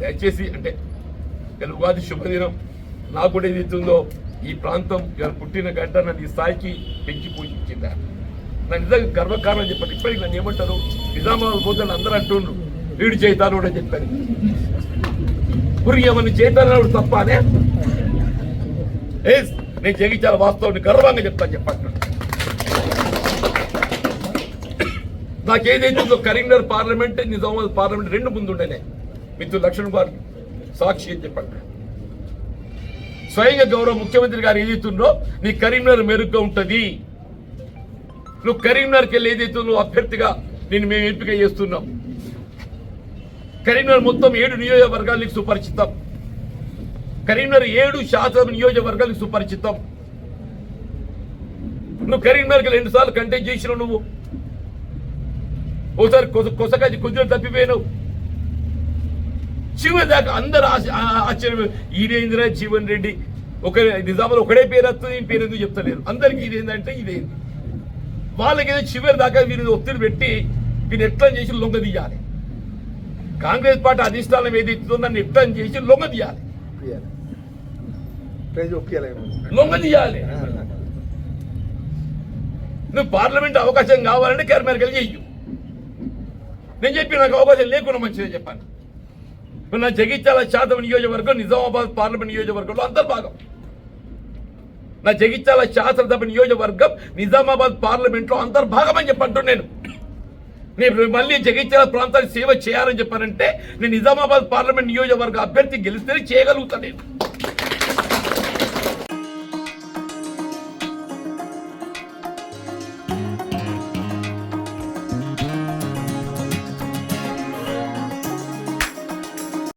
దయచేసి అంటే తెలుగువాది శుభదినం నాకుడు ఏదైతుందో ఈ ప్రాంతం ఇలా పుట్టిన గడ్డ నన్ను ఈ స్థాయికి పెంచి పూజించింద. నా నిజంగా గర్వకారణం చెప్పండి. ఇప్పటికి నన్ను ఏమంటారు? నిజామాబాద్ పోతాను అందరూ అంటుండ్రు. వీడు చేతాను కూడా చెప్పాను. గురి ఏమన్నా చేతాను తప్ప అనే నేను జగించాల వాస్తవం గర్వంగా చెప్తాను చెప్పండి. నాకు కరీంనగర్ పార్లమెంట్ నిజామాబాద్ పార్లమెంట్ రెండు ముందు ఉండేనే. మిత్రులు లక్ష్మణ్ గారు సాక్షి అని చెప్పండి. స్వయంగా గౌరవ ముఖ్యమంత్రి గారు ఏదైతుందో నీ కరీంనగర్ మెరుగ్గా ఉంటుంది. నువ్వు కరీంనగర్కి వెళ్ళి ఏదైతే నువ్వు అభ్యర్థిగా నేను మేము ఎంపిక చేస్తున్నాం. కరీంనగర్ మొత్తం ఏడు నియోజకవర్గాలకు సుపరిచితం. కరీంనగర్ ఏడు శాసన నియోజకవర్గాలకు సుపరిచితం. నువ్వు కరీంనగర్కి రెండు సార్లు కంటెక్ట్ చేసినావు నువ్వు. ఒకసారి కొసగా కొద్దిగా తప్పిపోయినావు. చివరి దాకా అందరు ఆశ్చర్యం ఈడేందిరా జీవన్ రెడ్డి? ఒక నిజామాబాద్ ఒకడే పేరు వస్తుంది ఈ పేరు ఎందుకు చెప్తలేరు. అందరికి ఇదేందంటే ఇదేంది. వాళ్ళకి చివరి దాకా వీరిని ఒత్తిడి పెట్టి వీరిని ఎట్లా చేసి లొంగ తీయాలి? కాంగ్రెస్ పార్టీ అధిష్టానం ఏదైతుందో నన్ను ఎట్లా చేసి లొంగ తీయాలి. లొంగ తీయాలి. నువ్వు పార్లమెంట్ అవకాశం కావాలంటే వెళ్ళి చెయ్యు. నేను చెప్పి నాకు అవకాశం లేకుండా మంచిదే చెప్పాను. ఇప్పుడు నా జగిత్యాల శాతం నియోజకవర్గం నిజామాబాద్ పార్లమెంట్ నియోజకవర్గంలో అంతర్భాగం. నా జగిత్యాల శాసనసభ నియోజకవర్గం నిజామాబాద్ పార్లమెంట్లో అంతర్భాగం అని చెప్పంటున్నాను నేను. నేను మళ్ళీ జగిత్యాల ప్రాంతానికి సేవ చేయాలని చెప్పానంటే నేను నిజామాబాద్ పార్లమెంట్ నియోజకవర్గ అభ్యర్థి గెలిస్తేనే చేయగలుగుతాను నేను.